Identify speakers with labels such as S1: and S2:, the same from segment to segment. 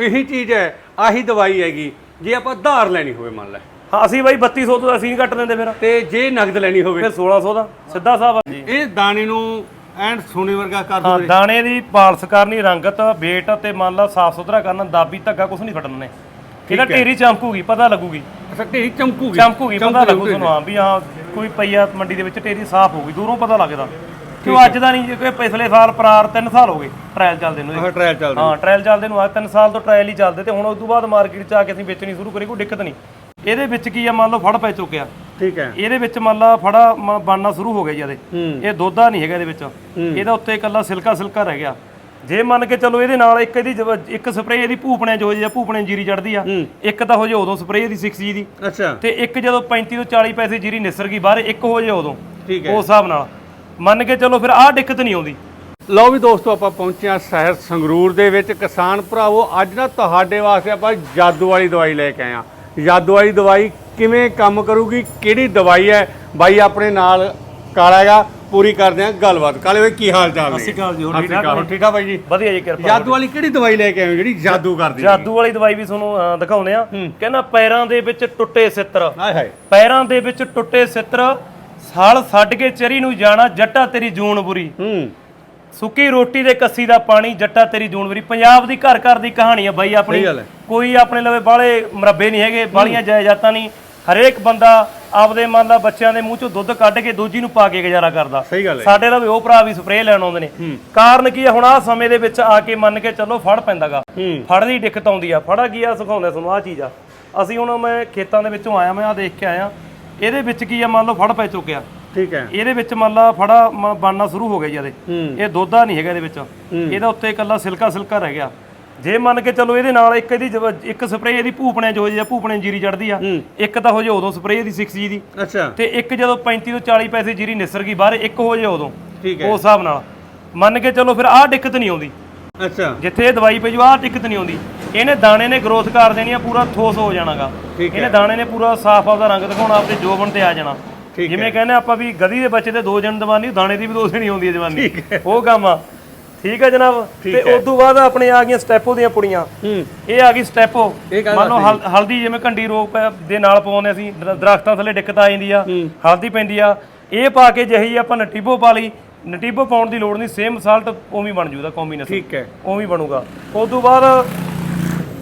S1: ਇਹੀ ਚੀਜ਼ ਹੈ ਆਹੀ ਦਵਾਈ ਹੈਗੀ ਜੇ ਆਪਾਂ ਧਾਰ ਲੈਣੀ ਹੋਵੇ ਮੰਨ ਲੈ।
S2: ਹਾਂ ਅਸੀਂ ਬਾਈ 3200 ਤੋਂ ਅਸੀਂ ਕੱਟ ਦਿੰਦੇ ਫਿਰ।
S1: ਤੇ ਜੇ ਨਗਦ ਲੈਣੀ ਹੋਵੇ।
S2: ਫਿਰ 1600 ਦਾ ਸਿੱਧਾ ਆ। ਜੀ।
S1: ਇਹ ਦਾਣੇ ਨੂੰ ਐਨ ਸੋਨੇ ਵਰਗਾ ਕਰ
S2: ਹਾਂ
S1: ਦੋ
S2: ਦਾਣੇ ਦੀ ਪਾਲਸ ਕਰਨੀ ਰੰਗਤ ਵੇਟ ਤੇ ਮੰਨ ਲਾ ਸਾਫ਼ ਸੁਥਰਾ ਕਰਨਾ ਦਾਬੀ ਧੱਗਾ ਕੁਝ ਨਹੀਂ ਫੜਨਾ ਨੇ। ਇਹਦਾ ਢੇਰੀ ਚਮਕੂਗੀ ਪਤਾ ਲੱਗੂਗੀ।
S1: ਅੱਛਾ ਢੇਰੀ ਚਮਕੂਗੀ।
S2: ਚਮਕੂਗੀ ਪਤਾ ਲੱਗੂ ਤੁਹਾਨੂੰ ਹਾਂ ਵੀ ਹਾਂ ਕੋਈ ਪਈਆ ਮੰਡੀ ਦੇ ਵਿੱਚ ਢੇਰੀ ਸਾਫ਼ ਹੋਊਗੀ ਦੂਰੋਂ ਪਤਾ ਲੱਗਦਾ। ਕਿਉਂ ਅੱਜ ਦਾ ਨਹੀਂ ਕਿ ਪਿਛਲੇ ਸਾਲ ਪ੍ਰਾਰ 3 ਸਾਲ ਹੋ ਗਏ ਟ੍ਰਾਇਲ ਚੱਲਦੇ ਨੂੰ ਇਹਦੇ।
S1: ਆਹ ਟ੍ਰਾਇਲ ਚੱਲਦਾ
S2: ਹਾਂ ਟ੍ਰਾਇਲ ਚੱਲਦੇ ਨੂੰ ਆ 3 ਸਾਲ ਤੋਂ ਟ੍ਰਾਇਲ ਹੀ ਚੱਲਦੇ ਤੇ ਹੁਣ ਉਸ ਤੋਂ ਬਾਅਦ ਮਾਰਕੀਟ 'ਚ ਆ ਕੇ ਅਸੀਂ ਵੇਚਣੀ ਸ਼ੁਰੂ ਕਰੀ ਕੋਈ ਦਿੱਕਤ ਨਹੀਂ। ਇਹਦੇ ਵਿੱਚ ਕੀ ਆ ਮੰਨ ਲਓ ਫੜ ਪੈ ਚੁੱਕਿਆ।
S1: ਠੀਕ ਹੈ।
S2: ਇਹਦੇ ਵਿੱਚ ਮੰਨ ਲਾ ਫੜਾ ਬਣਨਾ ਸ਼ੁਰੂ ਹੋ ਗਿਆ ਜਦੇ
S1: ਹੂੰ।
S2: ਇਹ ਦੋਧਾ ਨਹੀਂ ਹੈਗਾ ਇਹਦੇ ਵਿੱਚ। ਇਹਦਾ ਉੱਤੇ ਇਕੱਲਾ ਸਿਲਕਾ ਸਿਲਕਾ ਰਹਿ ਗਿਆ। ਜੇ ਮੰਨ ਕੇ ਚੱਲੋ ਇਹਦੇ ਨਾਲ ਇੱਕ ਇਹਦੀ ਇੱਕ ਸਪਰੇਅ ਇਹਦੀ ਭੂਪਣੇ ਹੋ ਜੇ ਭੂਪਣੇ ਜੀਰੀ ਚੜਦੀ ਆ ਇੱਕ ਤਾਂ ਹੋ ਜੇ ਉਦੋਂ ਸਪਰੇਅ ਦੀ 6G ਦੀ।
S1: ਅੱਛਾ।
S2: ਤੇ ਇੱਕ ਜਦੋਂ 35 ਤੋਂ 40 ਪੈਸੇ ਜੀਰੀ ਨਿਸਰ ਗਈ ਬਾਹਰ ਇੱਕ ਹੋ ਜੇ ਉਦੋਂ।
S1: ਠੀਕ
S2: ਉਸ ਹਿਸਾਬ ਨਾਲ। ਮੰਨ ਕੇ ਚੱਲੋ ਫਿਰ ਆਹ ਦਿੱਕਤ ਨਹੀਂ ਆਉਂਦੀ।
S1: ਲਓ ਵੀ ਦੋਸਤੋ ਆਪਾਂ ਪਹੁੰਚੇ ਹਾਂ ਸ਼ਹਿਰ ਸੰਗਰੂਰ ਦੇ ਵਿੱਚ। ਕਿਸਾਨ ਭਰਾਵੋ ਅੱਜ ਨਾ ਤੁਹਾਡੇ ਵਾਸਤੇ ਆਪਾਂ ਜਾਦੂ ਵਾਲੀ ਦਵਾਈ ਲੈ ਕੇ ਆਏ ਹਾਂ। ਜਾਦੂ ਵਾਲੀ ਦਵਾਈ ਕਿਵੇਂ ਕੰਮ ਕਰੂਗੀ ਕਿਹੜੀ ਦਵਾਈ ਹੈ? ਬਾਈ ਆਪਣੇ ਨਾਲ ਕਾਲਾ ਹੈਗਾ ਪੂਰੀ ਕਰਦੇ ਹਾਂ ਗੱਲਬਾਤ। ਕਾਲੇ ਬਾਈ ਕੀ ਹਾਲ ਚਾਲ ਨੇ?
S2: ਸਤਿ ਸ਼੍ਰੀ ਅਕਾਲ ਜੀ, ਹੋਰ ਠੀਕ ਠਾਕ
S1: ਠੀਕ ਆ ਬਾਈ ਜੀ?
S2: ਵਧੀਆ ਜੀ ਕਿਰਪਾ
S1: ਜਾਦੂ ਵਾਲੀ ਕਿਹੜੀ ਦਵਾਈ ਲੈ ਕੇ ਆਏ ਹੋ ਜਿਹੜੀ ਜਾਦੂ ਕਰਦੀ ਹੈ
S2: ਜਾਦੂ ਵਾਲੀ ਦਵਾਈ ਵੀ ਤੁਹਾਨੂੰ ਅਹ, ਦਿਖਾਉਂਦੇ ਆ ਕਹਿੰਦਾ ਪੈਰਾਂ ਦੇ ਵਿੱਚ ਟੁੱਟੇ ਸਿੱਤਰ।
S1: ਹਾਏ ਹਾਏ।
S2: ਪੈਰਾਂ ਦੇ ਵਿੱਚ ਟੁੱਟੇ ਸਿੱਤਰ ਸਾਲ ਛੱਡ ਕੇ ਚਰੀ ਨੂੰ ਜਾਣਾ ਜੱਟਾ ਤੇਰੀ ਜੂਨ ਬੁਰੀ।
S1: ਹੂੰ।
S2: ਸੁੱਕੀ ਰੋਟੀ ਦੇ ਕੱਸੀ ਦਾ ਪਾਣੀ ਜੱਟਾ ਤੇਰੀ ਜੂਨ ਬੁਰੀ। ਪੰਜਾਬ ਦੀ ਘਰ ਘਰ ਦੀ ਕਹਾਣੀ ਆ ਬਾਈ ਆਪਣੀ।
S1: ਸਹੀ ਗੱਲ ਹੈ।
S2: ਕੋਈ ਆਪਣੇ ਲਵੇ ਬਾਲੇ ਮਰੱਬੇ ਨਹੀਂ ਹੈਗੇ ਬਾਲੀਆਂ ਜਾਇਦਾਦਾਂ ਨਹੀਂ। ਹਰੇਕ ਬੰਦਾ ਆਪਦੇ ਮੰਨ ਲਾ ਬੱਚਿਆਂ ਦੇ ਮੂੰਹ ਚੋਂ ਦੁੱਧ ਕੱਢ ਕੇ ਦੂਜੀ ਨੂੰ ਪਾ ਕੇ ਗੁਜ਼ਾਰਾ ਕਰਦਾ।
S1: ਸਹੀ ਗੱਲ ਹੈ।
S2: ਸਾਡੇ ਲਵੇ ਉਹ ਭਰਾ ਵੀ ਸਪਰੇਅ ਲੈਣ ਆਉਂਦੇ ਨੇ। ਕਾਰਨ ਕੀ ਆ ਹੁਣ ਆਹ ਸਮੇਂ ਦੇ ਵਿੱਚ ਆ ਕੇ ਮੰਨ ਕੇ ਚੱਲੋ ਫੜ ਪੈਂਦਾਗਾ।
S1: ਹੂੰ।
S2: ਫੜ ਦੀ ਦਿੱਕਤ ਆਉਂਦੀ ਆ। ਫੜਾ ਕੀ ਆ ਸਿਖਾਉਂਦਾ ਤੁਹਾਨੂੰ ਆਹ ਚੀਜ਼ ਆ। ਅਸੀਂ ਹੁਣ ਮੈਂ ਖੇਤਾਂ ਦੇ ਵਿੱਚੋਂ ਆਇਆ ਮੈਂ ਆ ਦੇਖ ਕੇ ਆਇਆ। ਇਹਦੇ ਵਿੱਚ ਕੀ ਆ ਮੰਨ ਲਓ ਫੜ ਪੈ ਚੁੱਕਿਆ।
S1: ਠੀਕ ਹੈ।
S2: ਇਹਦੇ ਵਿੱਚ ਮੰਨ ਲਾ ਫੜਾ ਮ- ਬਣਨਾ ਸ਼ੁਰੂ ਹੋ ਗਿਆ ਜਦੇ
S1: ਹੂੰ।
S2: ਇਹ ਦੋਧਾ ਨਹੀਂ ਹੈਗਾ ਇਹਦੇ ਵਿੱਚ। ਇਹਦਾ ਉੱਤੇ ਇਕੱਲਾ ਸਿਲਕਾ ਸਿਲਕਾ ਰਹਿ ਗਿਆ। ਜੇ ਮੰਨ ਕੇ ਚੱਲੋ ਇਹਦੇ ਨਾਲ ਇੱਕ ਇਹਦੀ ਜਵ- ਇੱਕ ਸਪਰੇਅ ਇਹਦੀ ਭੂਪਣੇ ਜੇ ਜਾਂ ਭੂਪਣੇ ਜੀਰੀ ਚੜਦੀ ਆ ਇੱਕ ਤਾਂ ਹੋ ਜੇ ਉਦੋਂ ਸਪਰੇਅ ਦੀ 6G ਦੀ।
S1: ਅੱਛਾ।
S2: ਤੇ ਇੱਕ ਜਦੋਂ 35 ਤੋਂ 40 ਪੈਸੇ ਜੀਰੀ ਨਿਸਰ ਗਈ ਬਾਹਰ ਇੱਕ ਹੋ ਜੇ ਉਦੋਂ।
S1: ਠੀਕ
S2: ਉਸ ਹਿਸਾਬ ਨਾਲ। ਮੰਨ ਕੇ ਚੱਲੋ ਫਿਰ ਆਹ ਦਿੱਕਤ ਨਹੀਂ ਆਉਂਦੀ।
S1: ਅੱਛਾ।
S2: ਜਿੱਥੇ ਇਹ ਦਵਾਈ ਪਈ ਆਹ ਦਿੱਕਤ ਨਹੀਂ ਆਉਂਦੀ। ਇਹਨੇ ਦਾਣੇ ਨੇ ਗਰੋਥ ਕਰ ਦੇਣੀ ਆ ਪੂਰਾ ਠੋਸ ਹੋ ਜਾਣਾਗਾ।
S1: ਠੀਕ
S2: ਇਹਨੇ ਦਾਣੇ ਨੇ ਪੂਰਾ ਸਾਫ਼ ਆਪਦਾ ਰੰਗ ਦਿਖਾਉਣਾ ਆਪਣੇ ਜੋਬਨ ਤੇ ਆ ਜਾਣਾ।
S1: ਠੀਕ
S2: ਜਿਵੇਂ ਕਹਿੰਦੇ ਆਪਾਂ ਵੀ ਗਧੀ ਦੇ ਬੱਚੇ ਤੇ ਦੋ ਜਣ ਦਵਾਨੀ ਦਾਣੇ ਦੀ ਵੀ ਦੋ ਜਣੀ ਆਉਂਦੀ ਹੈ। ਜਵਾਨੀ ਉਹ ਕੰਮ ਆ ਠੀਕ ਹੈ ਜਨਾਬ? ਤੇ ਉਸ ਤੋਂ ਬਾਅਦ ਆਪਣੇ ਆ ਗਈਆਂ ਸਟੈਪੋ ਦੀਆਂ ਪੁੜੀਆਂ
S1: ਹੂੰ।
S2: ਇਹ ਆ ਗਈ ਸਟੈਪੋ
S1: ਇਹ ਕਾਹਦੇ
S2: ਮੰਨ ਲਓ ਹਲ- ਹਲਦੀ ਜਿਵੇਂ ਕੰਡੀ ਰੋਗ ਪੈ- ਦੇ ਨਾਲ ਪਾਉਂਦੇ ਅਸੀਂ ਦਰ- ਦਰਖਤਾਂ ਥੱਲੇ ਦਿੱਕਤ ਆ ਜਾਂਦੀ ਆ ਹਲਦੀ ਪੈਂਦੀ ਆ। ਇਹ ਪਾ ਕੇ ਜਿਹੀ ਆਪਾਂ ਨਟੀਬੋ ਪਾ ਲਈ। ਨਟੀਬੋ ਪਾਉਣ ਦੀ ਲੋੜ ਨਹੀਂ ਸੇਮ ਸਾਲਟ ਉਵੇਂ ਬਣ ਜੂਦਾ ਕੰਬੀਨੇਸ਼ਨ
S1: ਠੀਕ ਹੈ।
S2: ਉਵੇਂ ਬਣੂਗਾ। ਉਸ ਤੋਂ ਬਾਅਦ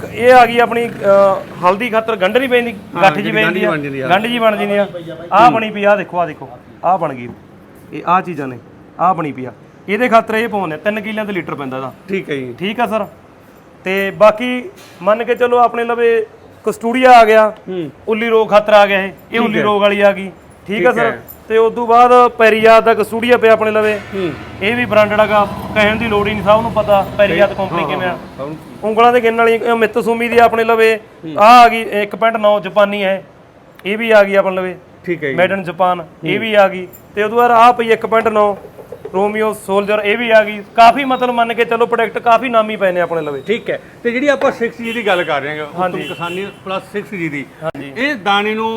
S2: ਇਹ ਆ ਗਈ ਆਪਣੀ ਅਹ, ਹਲਦੀ ਖਾਤਰ ਗੰਢ ਨਹੀਂ ਪੈਂਦੀ ਗੱਠ ਜੀ
S1: ਜਿਹੜੀ
S2: ਪੈਂਦੀ ਆ।
S1: ਬਣ ਜਾਂਦੀ ਆ।
S2: ਗੰਢ ਜੀ ਬਣ ਜਾਂਦੀ ਆ। ਆਹ ਬਣੀ ਪਈ ਆ ਦੇਖੋ ਆ ਦੇਖੋ ਆਹ ਬਣ ਗਈ। ਇਹ ਆਹ ਚੀਜ਼ਾਂ ਨੇ ਆਹ ਬਣੀ ਪਈ ਆ। ਇਹਦੇ ਖਾਤਰ ਇਹ ਪਾਉਂਦੇ 3 ਕਿੱਲਿਆਂ ਦੇ ਲੀਟਰ ਪੈਂਦਾ ਇਹਦਾ।
S1: ਠੀਕ ਹੈ ਜੀ।
S2: ਠੀਕ ਆ ਸਰ? ਤੇ ਬਾਕੀ ਮੰਨ ਕੇ ਚੱਲੋ ਆਪਣੇ ਲਵੇ ਕਸਟੂੜੀਆ ਆ ਗਿਆ
S1: ਹੂੰ।
S2: ਉੱਲੀ ਰੋਗ ਖਾਤਰ ਆ ਗਿਆ ਇਹ ਇਹ ਉੱਲੀ ਰੋਗ ਵਾਲੀ ਆ ਗਈ। ਠੀਕ ਆ ਸਰ?
S1: ਹੈ।
S2: ਤੇ ਉਸ ਤੋਂ ਬਾਅਦ ਪੈਰੀਆਦ ਦਾ ਕਸਟੂੜੀਆ ਪਿਆ ਆਪਣੇ ਲਵੇ।
S1: ਹੂੰ।
S2: ਇਹ ਵੀ ਬ੍ਰਾਂਡਡ ਹੈਗਾ ਕਹਿਣ ਦੀ ਲੋੜ ਹੀ ਨਹੀਂ ਸਭ ਨੂੰ ਪਤਾ ਪੈਰੀਆਦ ਕੰਪਨੀ ਕਿਵੇਂ ਆ। ਉਂਗਲਾਂ ਦੇ ਗਿਣਨ ਵਾਲੀ ਮਿੱਤਸੂਮੀ ਦੀ ਆਪਣੇ ਲਵੇ। ਆ ਆ ਗਈ 1.9 ਜਾਪਾਨੀ ਹੈ। ਇਹ ਵੀ ਆ ਗਈ ਆਪਣੇ ਲਵੇ।
S1: ਠੀਕ ਹੈ ਜੀ।
S2: ਮੇਡ ਇਨ ਜਾਪਾਨ ਇਹ ਵੀ ਆ ਗਈ। ਤੇ ਉਦੋਂ ਬਾਅਦ ਆ ਪਈ 1.9 ਰੋਮੀਓ ਸੋਲਜਰ ਇਹ ਵੀ ਆ ਗਈ। ਕਾਫੀ ਮਤਲਬ ਮੰਨ ਕੇ ਚੱਲੋ ਪ੍ਰੋਡਕਟ ਕਾਫੀ ਨਾਮੀ ਪਏ ਨੇ ਆਪਣੇ ਲਵੇ।
S1: ਠੀਕ ਹੈ। ਤੇ ਜਿਹੜੀ ਆਪਾਂ 6G ਦੀ ਗੱਲ ਕਰ ਰਹੇ ਹਾਂ ਉਤਮ ਕਿਸਾਨੀ ਪਲੱਸ 6G ਦੀ। ਇਹ ਦਾਣੇ ਨੂੰ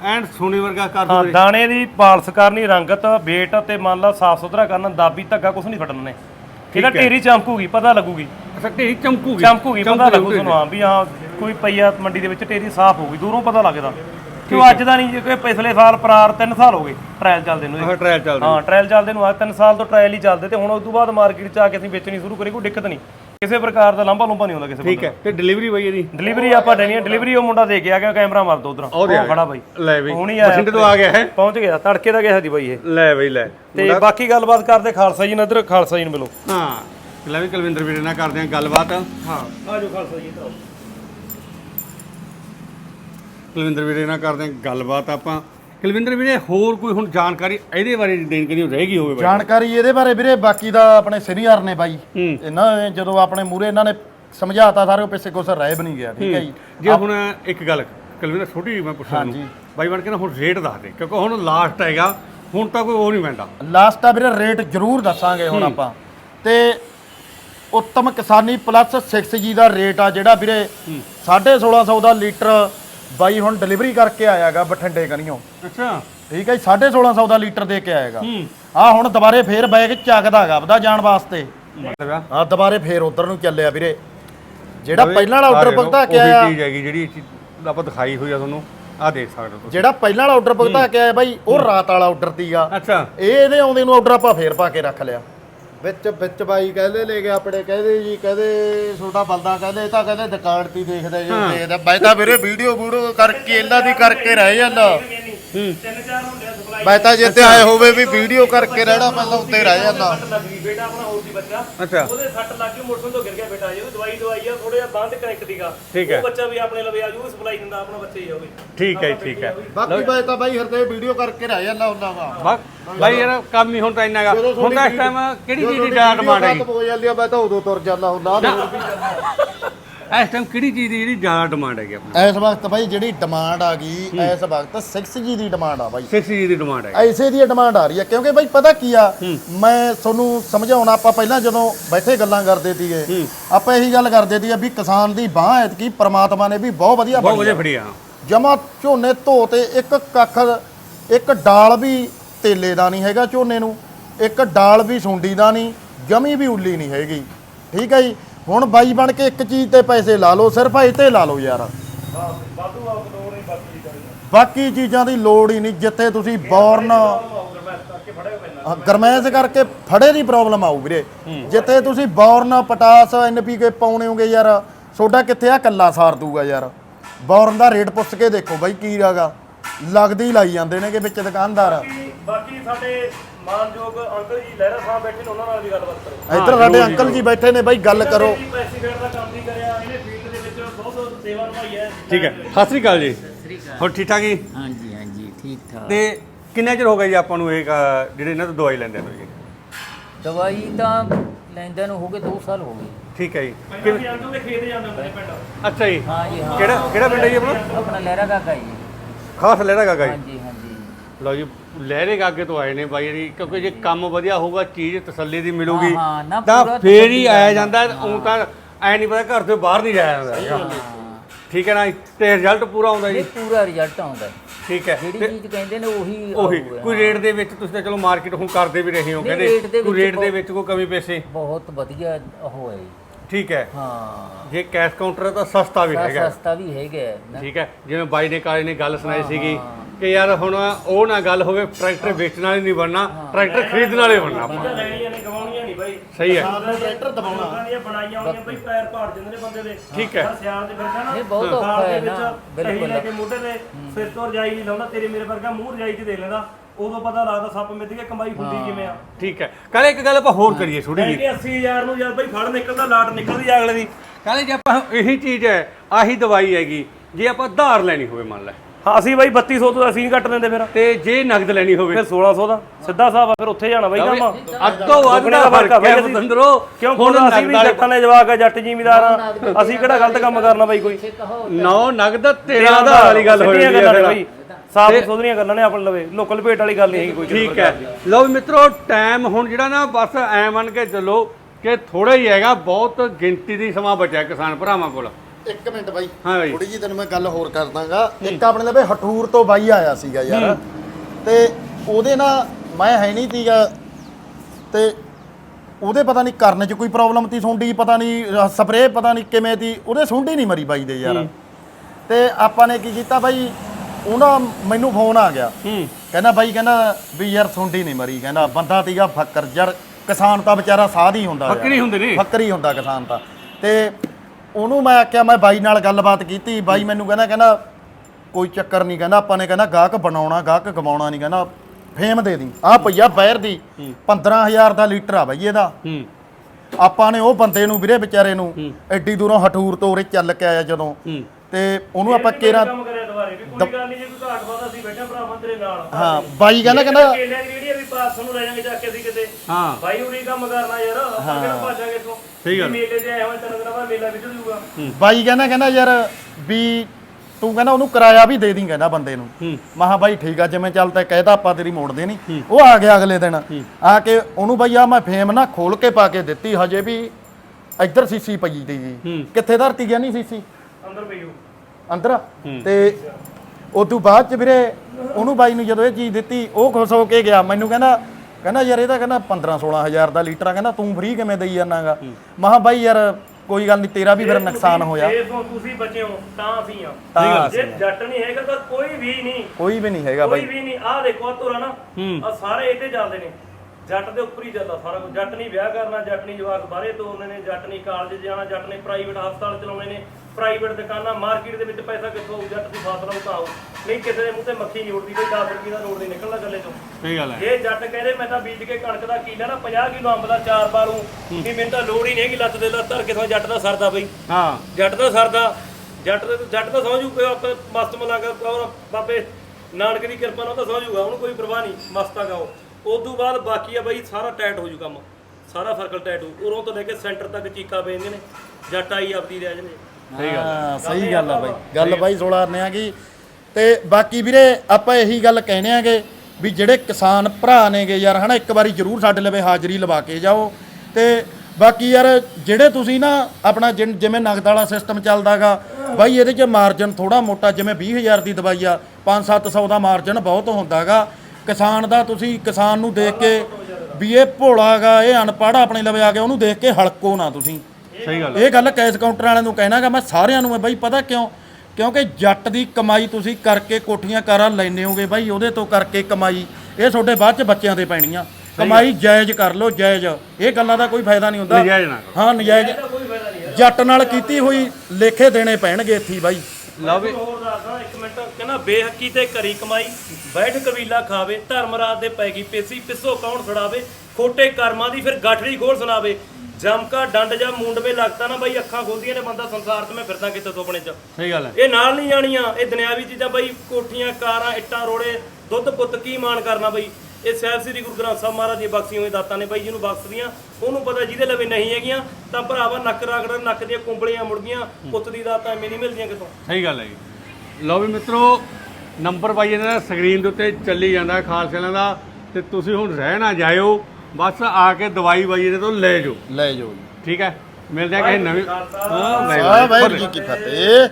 S1: ਐਨ ਸੋਨੇ ਵਰਗਾ ਕਰ
S2: ਹਾਂ
S1: ਦੋ
S2: ਦਾਣੇ ਦੀ ਪਾਲਸ ਕਰਨੀ ਰੰਗਤ ਵੇਟ ਤੇ ਮੰਨ ਲਾ ਸਾਫ਼ ਸੁਥਰਾ ਕਰਨਾ ਦਾਬੀ ਧੱਗਾ ਕੁਝ ਨਹੀਂ ਫੜਨਾ ਨੇ। ਇਹਦਾ ਢੇਰੀ ਚਮਕੂਗੀ ਪਤਾ ਲੱਗੂਗੀ।
S1: ਅੱਛਾ ਢੇਰੀ ਚਮਕੂਗੀ?
S2: ਚਮਕੂਗੀ ਪਤਾ ਲੱਗੂ ਤੁਹਾਨੂੰ ਹਾਂ ਵੀ ਹਾਂ ਕੋਈ ਪਈਆ ਮੰਡੀ ਦੇ ਵਿੱਚ ਢੇਰੀ ਸਾਫ਼ ਹੋਊਗੀ ਦੂਰੋਂ ਪਤਾ ਲੱਗਦਾ। ਕਿਉਂ ਅੱਜ ਦਾ ਨਹੀਂ ਕਿ ਪਿਛਲੇ ਸਾਲ ਪ੍ਰਾਰ 3 ਸਾਲ ਹੋ ਗਏ ਟ੍ਰਾਇਲ ਚੱਲਦੇ ਨੂੰ।
S1: ਆਹ ਟ੍ਰਾਇਲ ਚੱਲਦਾ
S2: ਹਾਂ ਟ੍ਰਾਇਲ ਚੱਲਦੇ ਨੂੰ ਆ 3 ਸਾਲ ਤੋਂ ਟ੍ਰਾਇਲ ਹੀ ਚੱਲਦੇ ਤੇ ਹੁਣ ਉਸ ਤੋਂ ਬਾਅਦ ਮਾਰਕੀਟ 'ਚ ਆ ਕੇ ਅਸੀਂ ਵੇਚਣੀ ਸ਼ੁਰੂ ਕਰੀ ਕੋਈ ਦਿੱਕਤ ਨਹੀਂ। ਕਿਸੇ ਪ੍ਰਕਾਰ ਦਾ ਲਾਂਭਾ ਲੰਬਾ ਨਹੀਂ ਹੁੰਦਾ ਕਿਸੇ
S1: ਠੀਕ ਹੈ ਤੇ ਡਿਲੀਵਰੀ ਬਈ ਇਹਦੀ?
S2: ਡਿਲੀਵਰੀ ਆਪਾਂ ਦੇਣੀ ਹੈ ਡਿਲੀਵਰੀ ਉਹ ਮੁੰਡਾ ਦੇ ਕੇ ਆ ਗਿਆ ਕੈਮਰਾ ਮਾਰ ਦੋ ਉਧਰ। ਉਹ
S1: ਆ
S2: ਖੜਾ ਬਾਈ।
S1: ਲੈ ਬਈ
S2: ਹੁਣੀ ਆਇਆ
S1: ਬਠਿੰਡੇ ਤੋਂ ਆ ਗਿਆ ਹੈ।
S2: ਪਹੁੰਚ ਗਿਆ ਤੜਕੇ ਦਾ ਗਿਆ ਸੀ ਬਾਈ ਇਹ।
S1: ਲੈ ਬਈ ਲੈ।
S2: ਤੇ ਬਾਕੀ ਗੱਲਬਾਤ ਕਰਦੇ ਖਾਲਸਾ ਜੀ ਨਾਲ ਇੱਧਰ ਖਾਲਸਾ ਜੀ ਨੂੰ ਮਿਲੋ।
S1: ਹਾਂ ਲੈ ਵੀ ਕੁਲਵਿੰਦਰ ਵੀਰੇ ਨਾਲ ਕਰਦੇ ਹਾਂ ਗੱਲਬਾਤ।
S2: ਹਾਂ ਆਜੋ ਖਾਲਸਾ ਜੀ ਇੱਧਰ
S1: ਕੁਲਵਿੰਦਰ ਵੀਰੇ ਨਾਲ ਕਰਦੇ ਹਾਂ ਗੱਲਬਾਤ ਆਪਾਂ। ਕੁਲਵਿੰਦਰ ਵੀਰੇ ਹੋਰ ਕੋਈ ਹੁਣ ਜਾਣਕਾਰੀ ਇਹਦੇ ਬਾਰੇ ਦੇਣ ਕਿ ਨਹੀਂ ਰਹਿ ਗਈ ਹੋਵੇ ਬਾਈ?
S3: ਜਾਣਕਾਰੀ ਇਹਦੇ ਬਾਰੇ ਵੀਰੇ ਬਾਕੀ ਦਾ ਆਪਣੇ ਸੀਨੀਅਰ ਨੇ ਬਾਈ।
S1: ਹੂੰ।
S3: ਇਹਨਾਂ ਨੇ ਜਦੋਂ ਆਪਣੇ ਮੂਰੇ ਇਹਨਾਂ ਨੇ ਸਮਝਾਤਾ ਸਾਰੇ ਉਹ ਪਿੱਛੇ ਕੁਛ ਰਹਿ ਵੀ ਨਹੀਂ ਗਿਆ ਠੀਕ ਹੈ ਜੀ।
S1: ਜੇ ਹੁਣ ਇੱਕ ਗੱਲ ਕੁਲਵਿੰਦਰ ਛੋਟੀ ਜਿਹੀ ਮੈਂ ਪੁੱਛਾਂ ਨੂੰ ਬਾਈ ਬਣ ਕੇ ਨਾ ਹੁਣ ਰੇਟ ਦੱਸ ਦੇ ਕਿਉਂਕਿ ਹੁਣ ਲਾਸਟ ਹੈਗਾ ਹੁਣ ਤਾਂ ਕੋਈ ਉਹ ਨਹੀਂ ਪੈਂਦਾ।
S3: ਲਾਸਟ ਆ ਵੀਰੇ ਰੇਟ ਜ਼ਰੂਰ ਦੱਸਾਂਗੇ ਹੁਣ ਆਪਾਂ। ਤੇ ਉੱਤਮ ਕਿਸਾਨੀ ਪਲੱਸ 6G ਦਾ ਰੇਟ ਆ ਜਿਹੜਾ ਵੀਰੇ 1650 ਦਾ ਲੀਟਰ ਬਾਈ ਹੁਣ ਡਿਲੀਵਰੀ ਕਰਕੇ ਆਇਆਗਾ ਬਠਿੰਡੇ ਕਨੀਓ
S1: ਅੱਛਾ।
S3: ਠੀਕ ਹੈ ਜੀ 1650 ਦਾ ਲੀਟਰ ਦੇ ਕੇ ਆਏਗਾ
S1: ਹੂੰ।
S3: ਆ ਹੁਣ ਦੁਬਾਰੇ ਫੇਰ ਬੈਗ ਚੱਕਦਾ ਹੈਗਾ ਆਪਦਾ ਜਾਣ ਵਾਸਤੇ।
S1: ਮਤਲਬ ਆ?
S3: ਆ ਦੁਬਾਰੇ ਫੇਰ ਉਧਰ ਨੂੰ ਚੱਲਿਆ ਵੀਰੇ। ਜਿਹੜਾ ਪਹਿਲਾਂ ਵਾਲਾ ਆਰਡਰ ਭੁਗਤਾ ਕੇ
S1: ਉਹੀ
S3: ਆਇਆ
S1: ਚੀਜ਼ ਹੈਗੀ ਜਿਹੜੀ ਚੀਜ਼ ਆਪਾਂ ਦਿਖਾਈ ਹੋਈ ਆ ਤੁਹਾਨੂੰ ਆਹ ਦੇਖ ਸਕਦੇ ਹੋ ਤੁਸੀਂ।
S3: ਜਿਹੜਾ ਪਹਿਲਾਂ ਵਾਲਾ ਆਰਡਰ ਭੁਗਤਾ ਕੇ ਆਇਆ ਬਾਈ ਉਹ ਰਾਤ ਵਾਲਾ ਆਰਡਰ ਤੀਗਾ
S1: ਅੱਛਾ।
S3: ਇਹ ਇਹਦੇ ਆਉਂਦੇ ਨੂੰ ਆਰਡਰ ਆਪਾਂ ਫੇਰ ਪਾ ਕੇ ਰੱਖ ਲਿਆ। ਵਿੱਚ ਵਿੱਚ ਬਾਈ ਕਹਿੰਦੇ ਲੈ ਕੇ ਆਪਣੇ ਕਹਿੰਦੇ ਜੀ ਕਹਿੰਦੇ ਛੋਟਾ ਬਲਦਾ ਕਹਿੰਦੇ ਇਹ ਤਾਂ ਕਹਿੰਦੇ ਦੁਕਾਨ ਤੇ ਦੇਖਦਾ ਜੀ ਦੇਖਦਾ। ਮੈਂ ਤਾਂ ਵੀਰੇ ਵੀਡੀਓ ਵੀਡੀਓ ਕਰਕੇ ਇਹਨਾਂ ਦੀ ਕਰਕੇ ਰਹਿ ਜਾਂਦਾ।
S2: ਤਿੰਨ ਚਾਰ ਹੁੰਦੇ ਆ ਸਪਲਾਈ
S3: ਮੈਂ ਤਾਂ ਜਿੱਤੇ ਆਏ ਹੋਵੇ ਵੀ ਵੀਡੀਓ ਕਰਕੇ ਰਹਿਣਾ ਮੈਂ ਤਾਂ ਉੱਤੇ ਰਹਿ ਜਾਂਦਾ।
S2: ਸੱਟ ਲੱਗ ਗਈ ਬੇਟਾ ਆਪਣਾ ਹੋਰ ਸੀ ਬੱਚਾ।
S1: ਅੱਛਾ।
S2: ਉਹਦੇ ਸੱਟ ਲੱਗ ਗਈ ਮੋਟਰਸਾਈਕਲ ਤੋਂ ਗਿਰ ਗਿਆ ਬੇਟਾ ਜੀ ਉਹ ਦਵਾਈ ਦਵਾਈ ਆ ਥੋੜਾ ਜਿਹਾ ਬੰਦ ਕਨੈਕਟ ਦੀਗਾ
S1: ਠੀਕ ਹੈ।
S2: ਉਹ ਬੱਚਾ ਵੀ ਆਪਣੇ ਲਵੇ ਆਜੂ ਸਪਲਾਈ ਦਿੰਦਾ ਆਪਣਾ ਬੱਚੇ ਹੀ ਆ ਉਹ ਵੀ।
S1: ਠੀਕ ਹੈ ਜੀ, ਠੀਕ ਹੈ।
S3: ਬਾਕੀ ਬਾਈ ਤਾਂ ਬਾਈ ਹਰਦੇ ਵੀਡੀਓ ਕਰਕੇ ਰਹਿ ਜਾਂਦਾ ਉਹਨਾਂ ਦਾ।
S1: ਬਸ ਬਾਈ ਯਾਰ ਕੰਮ ਹੀ ਹੁਣ ਤਾਂ ਇੰਨਾ ਗਾ। ਹੁਣ ਤਾਂ ਇਸ ਟਾਈਮ ਕਿਹੜੀ ਚੀਜ਼ ਦੀ ਡਿਮਾਂਡ ਹੈਗੀ
S3: ਹੋ ਜਾਂਦੀ ਆ ਮੈਂ ਤਾਂ ਉਦੋਂ ਤੁਰ ਜਾਂਦਾ ਹੁੰਦਾ।
S1: ਇਸ ਟਾਈਮ ਕਿਹੜੀ ਚੀਜ਼ ਦੀ ਜਿਹੜੀ ਜ਼ਿਆਦਾ ਡਿਮਾਂਡ ਹੈਗੀ ਆਪਣੀ?
S3: ਇਸ ਵਕਤ ਬਾਈ ਜਿਹੜੀ ਡਿਮਾਂਡ ਆ ਗਈ ਇਸ ਵਕਤ 6G ਦੀ ਡਿਮਾਂਡ ਆ ਬਾਈ
S1: 6 ਦੀ ਡਿਮਾਂਡ ਹੈ
S3: ਐਸੇ ਦੀ ਡਿਮਾਂਡ ਆ ਰਹੀ ਹੈ ਕਿਉਂਕਿ ਬਾਈ ਪਤਾ ਕੀ ਆ ਮੈਂ ਤੁਹਾਨੂੰ ਸਮਝਾਉਣਾ ਆਪਾਂ ਪਹਿਲਾਂ ਜਦੋਂ ਬੈਠੇ ਗੱਲਾਂ ਕਰਦੇ ਸੀਗੇ ਆਪਾਂ ਇਹੀ ਗੱਲ ਕਰਦੇ ਸੀਗੇ ਵੀ ਕਿਸਾਨ ਦੀ ਬਾਹ ਐਤਕੀ ਪ੍ਰਮਾਤਮਾ ਨੇ ਵੀ ਬਹੁਤ ਵਧੀਆ
S1: ਬਹੁਤ ਵਧੀਆ। ਫੜੀ ਆ
S3: ਜਮਾ ਝੋਨੇ ਧੋ ਤੇ ਇੱਕ ਕੱਖ ਇੱਕ ਡਾਲ ਵੀ ਤੇਲੇ ਦਾ ਨਹੀਂ ਹੈਗਾ ਝੋਨੇ ਨੂੰ ਇੱਕ ਡਾਲ ਵੀ ਸੁੰਡੀ ਦਾ ਨਹੀਂ ਜਮੀ ਵੀ ਉੱਲੀ ਨਹੀਂ ਹੈਗੀ। ਠੀਕ ਹੈ ਜੀ? ਹੁਣ ਬਾਈ ਬਣ ਕੇ ਇੱਕ ਚੀਜ਼ ਤੇ ਪੈਸੇ ਲਾ ਲਓ, ਸਿਰਫ ਇਹ ਤੇ ਲਾ ਲਓ ਯਾਰ।
S2: ਵਾਧੂ ਆਪ ਲੋੜ ਨਹੀਂ ਬਾਕੀ ਦੀ
S3: ਬਾਕੀ ਚੀਜ਼ਾਂ ਦੀ ਲੋੜ ਹੀ ਨਹੀਂ, ਜਿੱਥੇ ਤੁਸੀਂ ਬੌਰਨ ਗਰਮੈਸ਼ ਕਰਕੇ ਫੜੇ ਦੀ ਪ੍ਰੋਬਲਮ ਆਊ ਵੀਰੇ। ਜਿੱਥੇ ਤੁਸੀਂ ਬੌਰਨ, ਪਟਾਸ ਐਨਪੀਕੇ ਪਾਉਣੇ ਹੋਗੇ ਯਾਰ, ਸੋਡਾ ਕਿੱਥੇ ਆ ਕੱਲਾ ਸਾਰ ਦੂਗਾ ਯਾਰ। ਬੌਰਨ ਦਾ ਰੇਟ ਪੁੱਛ ਕੇ ਦੇਖੋ ਬਾਈ ਕੀ ਹੈਗਾ। ਲੱਗਦੀ ਲਾਈ ਜਾਂਦੇ ਨੇ ਕਿ ਵਿੱਚ ਦੁਕਾਨਦਾਰ।
S2: ਬਾਕੀ ਸਾਡੇ ਮਾਨਯੋਗ ਅੰਕਲ ਜੀ ਲਹਿਰਾ ਸਾਹਿਬ ਬੈਠੇ ਨੇ ਉਹਨਾਂ ਨਾਲ ਵੀ ਗੱਲਬਾਤ ਕਰੋ।
S3: ਇੱਧਰ ਸਾਡੇ ਅੰਕਲ ਜੀ ਬੈਠੇ ਨੇ ਬਾਈ ਗੱਲ ਕਰੋ।
S2: ਪੈਸੀਫਾਈਡ ਦਾ ਕੰਮ ਵੀ ਕਰਿਆ ਇਹਨੇ ਫੀਲਡ ਦੇ ਵਿੱਚ ਬਹੁਤ ਸੇਵਾ ਨਿਭਾਈ ਹੈ।
S1: ਠੀਕ ਹੈ। ਸਤਿ ਸ੍ਰੀ ਅਕਾਲ ਜੀ। ਹੋਰ ਠੀਕ ਠਾਕ ਜੀ?
S4: ਹਾਂਜੀ ਹਾਂਜੀ ਠੀਕ ਠਾਕ।
S1: ਤੇ ਕਿੰਨਾ ਚਿਰ ਹੋ ਗਿਆ ਜੀ ਆਪਾਂ ਨੂੰ ਇਹ ਅ, ਜਿਹੜੇ ਇਹਨਾਂ ਤੋਂ ਦਵਾਈ ਲੈਂਦੇ ਨੂੰ ਜੀ?
S4: ਦਵਾਈ ਤਾਂ ਲੈਂਦੇ ਨੂੰ ਹੋ ਗਏ 2 ਸਾਲ ਹੋ ਗਏ।
S1: ਠੀਕ ਹੈ ਜੀ।
S2: ਕਿਵੇਂ ਅੰਕਲ ਦੇ ਖੇਤ ਜਾਂਦੇ ਹੁੰਦੇ ਪਿੰਡ।
S1: ਅੱਛਾ ਜੀ।
S4: ਹਾਂ ਜੀ ਹਾਂ।
S1: ਕਿਹੜਾ ਕਿਹੜਾ ਪਿੰਡ ਹੈ ਜੀ ਆਪਣਾ?
S4: ਆਪਣਾ ਲਹਿਰਾ ਕਾਕਾ ਜੀ।
S1: ਖਾਸ ਲਹਿਰਾ ਗਾਗਾ ਜੀ।
S4: ਹਾਂਜੀ ਹਾਂਜੀ।
S1: ਲਓ ਜੀ ਲਹਿਰੇ ਗਾਗੇ ਤੋਂ ਆਏ ਨੇ ਬਾਈ ਜੀ ਕਿਉਂਕਿ ਜੇ ਕੰਮ ਵਧੀਆ ਹੋਊਗਾ ਚੀਜ਼ ਤਸੱਲੀ ਦੀ ਮਿਲੂਗੀ
S4: ਹਾਂ, ਹਾਂ, ਨਾ
S1: ਤਾਂ
S4: ਪੂਰਾ
S1: ਫੇਰ ਹੀ ਆਇਆ। ਜਾਂਦਾ ਉਹ ਤਾਂ ਐ ਨਹੀਂ ਪਤਾ ਘਰ ਤੋਂ ਬਾਹਰ ਨਹੀਂ ਜਾਇਆ ਜਾਂਦਾ ਹੈਗਾ। ਠੀਕ ਹੈ ਨਾ ਜੀ? ਤੇ ਰਿਜ਼ਲਟ ਪੂਰਾ ਆਉਂਦਾ ਜੀ
S4: ਇਹ ਪੂਰਾ ਰਿਜ਼ਲਟ ਆਉਂਦਾ ਹੈ।
S1: ਠੀਕ ਹੈ
S4: ਜਿਹੜੀ ਚੀਜ਼ ਕਹਿੰਦੇ ਨੇ ਉਹੀ
S1: ਉਹੀ
S4: ਆਊਗਾ।
S1: ਕੋਈ ਰੇਟ ਦੇ ਵਿੱਚ ਤੁਸੀਂ ਤਾਂ ਚਲੋ ਮਾਰਕੀਟ ਹੁਣ ਕਰਦੇ ਵੀ ਰਹੇ ਹੋ
S4: ਨਹੀਂ,
S1: ਕਹਿੰਦੇ
S4: ਰੇਟ ਦੇ
S1: ਕੋਈ
S4: ਵਿੱਚ
S1: ਰੇਟ ਦੇ
S4: ਬਹੁਤ-
S1: ਵਿੱਚ ਕੋਈ ਕਮੀ ਪੈਸੇ
S4: ਬਹੁਤ ਵਧੀਆ ਉਹ ਹੈ ਜੀ।
S1: ਠੀਕ ਹੈ
S4: ਹਾਂ
S1: ਜੇ ਕੈਸ਼ ਕਾਊਂਟਰ ਹੈ ਤਾਂ ਸਸਤਾ ਵੀ ਹੈਗਾ
S4: ਸਸਤਾ ਵੀ ਹੈਗਾ ਹੈ ਨਾ।
S1: ਠੀਕ ਹੈ ਜਿਵੇਂ ਬਾਈ ਨੇ ਕਾਲੇ ਨੇ ਗੱਲ ਸੁਣਾਈ ਸੀਗੀ ਕਿ ਯਾਰ ਹੁਣ ਉਹ ਨਾ ਗੱਲ ਹੋਵੇ ਟਰੈਕਟਰ ਵੇਚਣ ਵਾਲੇ ਨਹੀਂ ਬਣਨਾ ਟਰੈਕਟਰ ਖਰੀਦਣ ਵਾਲੇ ਬਣਨਾ ਆਪਾਂ।
S2: ਲੈਣੀਆਂ ਨੇ ਗਵਾਉਣੀਆਂ ਨਹੀਂ ਬਾਈ।
S1: ਸਹੀ ਹੈ।
S2: ਟਰੈਕਟਰ ਦਬਾਉਣਾ। ਦੀਆਂ ਬਣਾਈਆਂ ਹੋਈਆਂ ਬਈ ਪੈਰ ਭਾੜ ਜਾਂਦੇ ਨੇ ਬੰਦੇ ਦੇ।
S1: ਠੀਕ ਹੈ।
S2: ਹਰ ਸਿਆਲ ਦੇ ਫਿਰਦਾ ਨਾ।
S4: ਇਹ ਬਹੁਤ ਔਖਾ
S2: ਸਾਲ ਦੇ
S4: ਹੈ
S2: ਵਿੱਚ ਕਹੀ
S4: ਬਿਲਕੁਲ।
S2: ਲੈ ਕੇ ਮੋਢੇ ਤੇ ਸਿਰ ਤੋਂ ਰਜਾਈ ਨਹੀਂ ਲਾਉਂਦਾ ਤੇਰੇ ਮੇਰੇ ਵਰਗਾ ਮੂੰਹ ਰਜਾਈ 'ਚ ਦੇ ਲੈਂਦਾ। ਉਦੋਂ ਪਤਾ ਲੱਗਦਾ ਸੱਪ ਮਿੱਧ ਕੇ ਕਮਾਈ ਹੁੰਦੀ ਕਿਵੇਂ ਆ।
S1: ਠੀਕ ਹੈ। ਕੱਲ ਇੱਕ ਗੱਲ ਆਪਾਂ ਹੋਰ ਕਰੀਏ ਥੋੜੀ ਜੀ
S2: ਕੇ 80000 ਨੂੰ ਜਦ ਬਈ ਫੜ ਨਿਕਲਦਾ ਲਾਟ ਨਿਕਲਦੀ ਆ ਅਗਲੇ ਦੀ।
S1: ਕਹਿੰਦੇ ਜੇ ਆਪਾਂ ਇਹੀ ਚੀਜ਼ ਹੈ ਆਹੀ ਦਵਾਈ ਹੈਗੀ ਜੇ ਆਪਾਂ ਧਾਰ ਲੈਣੀ ਹੋਵੇ ਮੰਨ ਲੈ।
S2: ਹਾਂ ਅਸੀਂ ਬਾਈ 3200 ਤੋਂ ਅਸੀਂ ਨਹੀਂ ਕੱਟ ਦਿੰਦੇ ਫਿਰ।
S1: ਤੇ ਜੇ ਨਗਦ ਲੈਣੀ ਹੋਵੇ।
S2: ਫਿਰ 1600 ਦਾ। ਸਿੱਧਾ ਆ ਫਿਰ ਉੱਥੇ ਜਾਣਾ ਬਾਈ ਕੰਮ।
S1: ਅੱਧ ਤੋਂ ਵੱਧ ਦਾ
S2: ਦਾ
S1: ਫ਼ਰਕ ਹੈ ਬਤੰਦਰੋ
S2: ਕਿਉਂ ਖੋਲ ਅਸੀਂ ਵੀ ਜੱਟਾਂ ਦੇ ਜਵਾਕ ਆ ਜੱਟ ਜ਼ਿਮੀਦਾਰ ਆ। ਅਸੀਂ ਕਿਹੜਾ ਗਲਤ ਕੰਮ ਕਰਨਾ ਬਾਈ ਕੋਈ?
S1: ਨੌ ਨਗਦ ਤੇਰਾ ਆਧਾਰ ਵਾਲੀ ਗੱਲ ਹੋਈ ਹੈ
S2: ਸਾਫ਼ ਸੁਥਰੀਆਂ ਗੱਲਾਂ ਨੇ ਆਪਣੇ ਲਵੇ। ਲੋਕਲ ਭੇਟ ਵਾਲੀ ਗੱਲ ਨਹੀਂ ਹੈਗੀ ਕੋਈ
S1: ਠੀਕ ਹੈ। ਲਓ ਵੀ ਮਿੱਤਰੋ ਟਾਈਮ ਹੁਣ ਜਿਹੜਾ ਨਾ ਬਸ ਐ ਮੰਨ ਕੇ ਚੱਲੋ ਕਿ ਥੋੜਾ ਹੀ ਹੈਗਾ ਬਹੁਤ ਗਿਣਤੀ ਦੀ ਸਮਾਂ ਬਚਿਆ ਕਿਸਾਨ ਭਰਾਵਾਂ ਕੋਲ।
S3: ਇੱਕ ਮਿੰਟ ਬਾਈ।
S1: ਹਾਂ ਬਾਈ।
S3: ਥੋੜੀ ਜੀ ਤੈਨੂੰ ਮੈਂ ਗੱਲ ਹੋਰ ਕਰ ਦਾਂਗਾ। ਇੱਕ ਆਪਣੇ ਲਵੇ ਹਟੂਰ ਤੋਂ ਬਾਈ ਆਇਆ ਸੀਗਾ ਯਾਰ। ਤੇ ਉਹਦੇ ਨਾਲ ਮੈਂ ਹੈ ਨਹੀਂ ਸੀਗਾ ਤੇ ਉਹਦੇ ਪਤਾ ਨਹੀਂ ਕਰਨ 'ਚ ਕੋਈ ਪ੍ਰੋਬਲਮ ਤੀ ਸੁੰਡੀ ਪਤਾ ਨਹੀਂ ਸਪਰੇਅ ਪਤਾ ਨਹੀਂ ਕਿਵੇਂ ਤੀ। ਉਹਦੇ ਸੁੰਡੀ ਨਹੀਂ ਮਰੀ ਬਾਈ ਦੇ ਯਾਰ। ਤੇ ਆਪਾਂ ਨੇ ਕੀ ਕੀਤਾ ਬਾਈ ਉਹਨਾਂ ਮੈਨੂੰ ਫੋਨ ਆ ਗਿਆ।
S1: ਹੂੰ।
S3: ਕਹਿੰਦਾ ਬਾਈ ਕਹਿੰਦਾ ਵੀ ਯਾਰ ਸੁੰਡੀ ਨਹੀਂ ਮਰੀ। ਕਹਿੰਦਾ ਬੰਦਾ ਤੀਗਾ ਫੱਕਰ। ਯਾਰ ਕਿਸਾਨ ਤਾਂ ਵਿਚਾਰਾ ਸਾਧ ਹੀ ਹੁੰਦਾ ਯਾਰ।
S1: ਬੱਕਰੀ ਹੁੰਦੇ ਨੇ।
S3: ਫੱਕਰ ਹੀ ਹੁੰਦਾ ਕਿਸਾਨ ਤਾਂ। ਤੇ ਉਹਨੂੰ ਮੈਂ ਆਖਿਆ ਮੈਂ ਬਾਈ ਨਾਲ ਗੱਲਬਾਤ ਕੀਤੀ। ਬਾਈ ਮੈਨੂੰ ਕਹਿੰਦਾ ਕਹਿੰਦਾ ਕੋਈ ਚੱਕਰ ਨਹੀਂ ਕਹਿੰਦਾ ਆਪਾਂ ਨੇ ਕਹਿੰਦਾ ਗਾਹਕ ਬਣਾਉਣਾ ਗਾਹਕ ਗਵਾਉਣਾ ਨਹੀਂ ਕਹਿੰਦਾ ਫੇਮ ਦੇ ਦੀ। ਆਹ ਪਈਆ ਬੈਰ ਦੀ 15000 ਦਾ ਲੀਟਰ ਆ ਬਾਈ ਇਹਦਾ।
S1: ਹੂੰ।
S3: ਆਪਾਂ ਨੇ ਉਹ ਬੰਦੇ ਨੂੰ ਵੀਰੇ ਵਿਚਾਰੇ ਨੂੰ ਐਡੀ ਦੂਰੋਂ ਹਟੂਰ ਤੋਂ ਉਰੇ ਚੱਲ ਕੇ ਆਇਆ ਜਦੋਂ। ਤੇ ਉਹਨੂੰ ਆਪਾਂ ਕੇਰਾ
S2: ਕੰਮ ਕਰਿਆ ਦੁਬਾਰੇ ਵੀ ਕੋਈ ਗੱਲ ਨਹੀਂ ਜੇ ਕੋਈ ਘਾਟ ਵਾਦਾ ਅਸੀਂ ਬੈਠੇ ਭਰਾਵਾਂ ਤੇਰੇ ਨਾਲ।
S3: ਹਾਂ ਬਾਈ ਕਹਿੰਦਾ ਕਹਿੰਦਾ
S2: ਕੇਲਿਆਂ ਦੀ ਰੇੜੀ ਵੀ ਪਾਸ ਨੂੰ ਲੈ ਜਾਾਂਗੇ ਜਾ ਕੇ ਅਸੀਂ ਕਿਤੇ।
S1: ਹਾਂ।
S2: ਬਾਈ ਉਰੀ ਕੰਮ ਕਰਨਾ ਯਾਰ ਆਪਾਂ ਕਿਹੜਾ ਭਾਜਾਂਗੇ ਇਥੋਂ?
S1: ਸਹੀ ਗੱਲ।
S2: ਮੇਲੇ ਤੇ ਆਏ ਹੋਏ ਤੈਨੂੰ ਕਹਿੰਦਾ ਮੇਲਾ ਵੀ ਜੂਗਾ
S3: ਬਾਈ ਕਹਿੰਦਾ ਕਹਿੰਦਾ ਯਾਰ ਵੀ ਤੂੰ ਕਹਿੰਦਾ ਉਹਨੂੰ ਕਿਰਾਇਆ ਵੀ ਦੇ ਦੀ ਕਹਿੰਦਾ ਬੰਦੇ ਨੂੰ। ਮਹਾ ਬਾਈ ਠੀਕ ਆ ਜਿਵੇਂ ਚੱਲ ਤੇ ਕਹਿਦਾ ਆਪਾਂ ਤੇਰੀ ਮੋੜਦੇ ਨਹੀਂ ਉਹ ਆ ਗਿਆ ਅਗਲੇ ਦਿਨ। ਆ ਕੇ ਉਹਨੂੰ ਬਾਈ ਆ ਮੈਂ ਫੇਮ ਨਾ ਖੋਲ ਕੇ ਪਾ ਕੇ ਦਿੱਤੀ ਹਜੇ ਵੀ ਇੱਧਰ ਸੀਸੀ ਪਈ ਤੀ ਜੀ। ਕਿੱਥੇ ਧਰਤੀ ਗਿਆ ਨਹੀਂ ਸੀਸੀ?
S2: ਅੰਦਰ ਪਈਓ
S3: ਅੰਦਰ ਤੇ ਉਦੋਂ ਬਾਅਦ ਚ ਵੀਰੇ ਉਹਨੂੰ ਬਾਈ ਨੂੰ ਜਦੋਂ ਇਹ ਚੀਜ਼ ਦਿੱਤੀ ਉਹ ਖੁਸ਼ ਹੋ ਕੇ ਗਿਆ। ਮੈਨੂੰ ਕਹਿੰਦਾ ਕਹਿੰਦਾ ਯਾਰ ਇਹ ਤਾਂ ਕਹਿੰਦਾ 15 16000 ਦਾ ਲੀਟਰ ਆ ਕਹਿੰਦਾ ਤੂੰ ਫ੍ਰੀ ਕਿਵੇਂ ਦੇਈ ਜਾਣਾਗਾ? ਮਹਾ ਬਾਈ ਯਾਰ ਕੋਈ ਗੱਲ ਨਹੀਂ ਤੇਰਾ ਵੀ ਫਿਰ ਨੁਕਸਾਨ ਹੋਇਆ।
S2: ਜੇ ਤੋਂ ਤੁਸੀਂ ਬਚੇ ਹੋ ਤਾਂ ਅਸੀਂ ਆ।
S3: ਤਾਂ
S2: ਜੇ ਜੱਟ ਨਹੀਂ ਹੈਗਾ ਤਾਂ ਕੋਈ ਵੀ ਨਹੀਂ।
S3: ਕੋਈ ਵੀ ਨਹੀਂ ਹੈਗਾ
S2: ਕੋਈ
S3: ਬਾਈ।
S2: ਵੀ ਨਹੀਂ। ਆਹ ਦੇਖੋ ਆ ਤੁਰਾ ਨਾ ਆ ਸਾਰੇ ਨੇ। ਜੱਟ ਦੇ ਉੱਪਰ ਹੀ ਚੱਲਦਾ ਸਾਰਾ ਕੁਝ। ਜੱਟ ਨਹੀਂ ਵਿਆਹ ਕਰਨਾ ਜੱਟ ਨਹੀਂ ਜਵਾਕ ਬਾਹਰੇ ਤੋਰਨੇ ਨੇ ਜੱਟ ਨਹੀਂ ਕਾਲਜ ਜਾਣਾ ਜੱਟ ਨੇ ਪ੍ਰਾਈਵੇਟ ਹਸਪਤਾਲ ਚਲਾਉਣੇ ਨੇ। ਪ੍ਰਾਈਵੇਟ ਦੁਕਾਨਾਂ ਮਾਰਕੀਟ ਦੇ ਵਿੱਚ ਪੈਸਾ ਕਿੱਥੋਂ ਆਊ? ਜੱਟ ਦੀ ਫਾਸਲਾ ਉਤਾਓ ਨਹੀਂ ਕਿਸੇ ਦੇ ਮੂੰਹ ਤੇ ਮੱਖੀ ਨਹੀਂ ਉੱਡਦੀ ਕੋਈ 10 ਰੁਪਏ ਦਾ ਨੋਟ ਨਹੀਂ ਨਿਕਲਦਾ ਗੱਲੇ ਚੋਂ
S1: ਸਹੀ ਗੱਲ ਹੈ।
S2: ਜੇ ਜੱਟ ਕਹਿੰਦੇ ਮੈਂ ਤਾਂ ਬੀਜ ਕੇ ਕਣਕ ਦਾ ਕੀਲਾ ਨਾ 50 ਕਿਲੋ ਅੰਬ ਦਾ ਚਾਰ ਪਾ ਲੂੰ ਵੀ ਮੈਨੂੰ ਤਾਂ ਲੋੜ ਹੀ ਨਹੀਂ ਹੈਗੀ ਲੱਤ ਦੇ ਲੱਤ ਧਰ ਕੇ ਜੱਟ ਦਾ ਸਰਦਾ ਬਈ।
S1: ਹਾਂ।
S2: ਜੱਟ ਦਾ ਸਰਦਾ। ਜੱਟ ਦੇ ਜੱਟ ਤਾਂ ਸਮਝੂ ਕਿ ਆਪੇ ਮਸਤ ਮਲਾਂਗਾ ਔਰ ਬਾਬੇ ਨਾਨਕ ਦੀ ਕਿਰਪਾ ਨਾਲ ਉਹ ਤਾਂ ਸਮਝੂਗਾ ਉਹਨੂੰ ਕੋਈ ਪਰਵਾਹ ਨਹੀਂ ਮਸਤਾ ਗਾਓ ਉਸ ਤੋਂ ਬਾਅਦ ਬਾਕੀ ਆ ਬਈ ਸਾਰਾ ਟਾਈਟ ਹੋ ਜੂ ਕੰਮ। ਸਾਰਾ ਸਰਕਲ ਟਾਈਟ ਹੋ ਉਰੋਂ ਤੋਂ ਲੈ ਕੇ ਸੈਂਟਰ ਤੱਕ ਚੀਕਾ ਪੈਂਦੇ ਨੇ। ਜੱਟ ਆਈ ਆਪਦੀ ਰਹਿ ਜਨੇ
S1: ਸਹੀ ਗੱਲ
S3: ਹਾਂ ਸਹੀ ਗੱਲ ਆ ਬਾਈ। ਗੱਲ ਬਾਈ ਸੋਲਾ ਨੇ ਆਗੀ ਤੇ ਬਾਕੀ ਵੀਰੇ ਆਪਾਂ ਇਹੀ ਗੱਲ ਕਹਿਣੇ ਆਗੇ ਵੀ ਜਿਹੜੇ ਕਿਸਾਨ ਭਰਾ ਨੇਗੇ ਯਾਰ ਹਨਾ ਇੱਕ ਵਾਰੀ ਜਰੂਰ ਸਾਡੇ ਲਵੇ ਹਾਜ਼ਰੀ ਲਵਾ ਕੇ ਜਾਓ। ਤੇ ਬਾਕੀ ਯਾਰ ਜਿਹੜੇ ਤੁਸੀਂ ਨਾ ਆਪਣਾ ਜਿਨ- ਜਿਵੇਂ ਨਗਦ ਵਾਲਾ ਸਿਸਟਮ ਚੱਲਦਾਗਾ ਬਾਈ ਇਹਦੇ 'ਚ ਮਾਰਜਨ ਥੋੜਾ ਮੋਟਾ ਜਿਵੇਂ 20000 ਦੀ ਦਵਾਈ ਆ 5-700 ਦਾ ਮਾਰਜਨ ਬਹੁਤ ਹੁੰਦਾਗਾ। ਕਿਸਾਨ ਦਾ ਤੁਸੀਂ ਕਿਸਾਨ ਨੂੰ ਦੇਖ ਕੇ ਵੀ ਇਹ ਭੋਲਾਗਾ ਇਹ ਅਨਪੜ੍ਹ ਆਪਣੇ ਲਵੇ ਆ ਗਿਆ ਉਹਨੂੰ ਦੇਖ ਕੇ ਹਲਕੋ ਨਾ ਤੁਸੀਂ।
S1: ਸਹੀ ਗੱਲ
S3: ਇਹ ਗੱਲ ਕੈਸ਼ ਕਾਊਂਟਰ ਵਾਲਿਆਂ ਨੂੰ ਕਹਿਣਾਗਾ ਮੈਂ ਸਾਰਿਆਂ ਨੂੰ ਹੈ ਬਾਈ ਪਤਾ ਕਿਉਂ? ਕਿਉਂਕਿ ਜੱਟ ਦੀ ਕਮਾਈ ਤੁਸੀਂ ਕਰਕੇ ਕੋਠੀਆਂ ਕਾਰਾਂ ਲੈਨੇ ਹੋਗੇ ਬਾਈ ਉਹਦੇ ਤੋਂ ਕਰਕੇ ਕਮਾਈ ਇਹ ਤੁਹਾਡੇ ਬਾਅਦ ਚ ਬੱਚਿਆਂ ਤੇ ਪੈਣੀਆਂ। ਕਮਾਈ ਜਾਇਜ਼ ਕਰ ਲਓ ਜਾਇਜ਼। ਇਹ ਗੱਲਾਂ ਦਾ ਕੋਈ ਫਾਇਦਾ ਨਹੀਂ ਹੁੰਦਾ।
S1: ਨਜਾਇਜ਼ ਨਾ ਕਰੋ।
S3: ਹਾਂ ਨਜਾਇਜ਼। ਜੱਟ ਨਾਲ ਕੀਤੀ ਹੋਈ ਲੇਖੇ ਦੇਣੇ ਪੈਣਗੇ ਇੱਥੇ ਬਾਈ।
S1: ਲਓ ਵੀ
S2: ਹੋਰ ਦੱਸਦਾ ਇੱਕ ਮਿੰਟ ਕਹਿੰਦਾ ਬੇਹੱਕੀ ਤੇ ਕਰੀ ਕਮਾਈ ਬੈਠ ਕਬੀਲਾ ਖਾਵੇ ਧਰਮ ਰਾਤ ਦੇ ਪੈ ਗਈ ਪੇਸੀ ਪਿੱਸੋ ਕੌਣ ਛੜਾਵੇ ਖੋਟੇ ਕਰਮਾਂ ਦੀ ਫਿਰ ਗਾਠੜੀ ਖੋਲ ਸੁਣਾਵੇ। ਜਮਕਾ ਡੰਡ ਜਾਂ ਮੁੰਡਵੇ ਲੱਗਦਾ ਨਾ ਬਾਈ ਅੱਖਾਂ ਖੋਲਦੀਆਂ ਨੇ ਬੰਦਾ ਸੰਸਾਰ 'ਚ ਮੈਂ ਫਿਰਦਾ ਕਿਤੇ ਸੁਪਨੇ 'ਚ।
S1: ਸਹੀ ਗੱਲ ਹੈ।
S2: ਇਹ ਨਾਲ ਨਹੀਂ ਜਾਣੀਆਂ ਇਹ ਦੁਨਿਆਵੀ ਚੀਜ਼ਾਂ ਬਾਈ ਕੋਠੀਆਂ ਕਾਰਾਂ ਇੱਟਾਂ ਰੋੜੇ ਦੁੱਧ ਪੁੱਤ ਕੀ ਮਾਣ ਕਰਨਾ ਬਾਈ। ਇਹ ਸਾਹਿਬ ਸ੍ਰੀ ਗੁਰੂ ਗ੍ਰੰਥ ਸਾਹਿਬ ਮਹਾਰਾਜ ਦੀਆਂ ਬਖਸ਼ੀਆਂ ਹੋਈਆਂ ਦਾਤਾਂ ਨੇ ਬਾਈ ਜਿਹਨੂੰ ਬਖਸ਼ਦੀਆਂ ਉਹਨੂੰ ਪਤਾ ਜਿਹਦੇ ਲਵੇ ਨਹੀਂ ਹੈਗੀਆਂ ਤਾਂ ਭਰਾਵਾ ਨੱਕ ਰਗੜ ਨੱਕ ਦੀਆਂ ਕੁੰਬਲੀਆਂ ਮੁੜ ਗਈਆਂ ਪੁੱਤ ਦੀ ਦਾਤਾਂ ਐਵੇਂ ਨਹੀਂ ਮਿਲਦੀਆਂ ਕਿਤੋਂ।
S1: ਸਹੀ ਗੱਲ ਹੈ ਜੀ। ਲਓ ਵੀ ਮਿੱਤਰੋ ਨੰਬਰ ਬਾਈ ਇਹਨਾਂ ਦਾ ਸਕਰੀਨ ਦੇ ਉੱਤੇ ਚੱਲੀ ਜਾਂਦਾ ਖਾਲਸਿਆਂ ਦਾ ਤੇ ਤੁਸੀਂ ਹੁਣ ਰਹਿ ਨਾ ਜਾਇਓ। ਬਸ ਆ ਕੇ ਦਵਾਈ ਬਾਈ ਇਹਦੇ ਤੋਂ ਲੈ ਜਾਓ।
S3: ਲੈ ਜਾਓ
S1: ਠੀਕ ਹੈ? ਮਿਲਦੇ ਆ ਕਿਸੇ ਨਵੀਂ ਹਾਂ
S3: ਵਾਹਿਗੁਰੂ ਜੀ ਕੀ ਫਤਿਹ।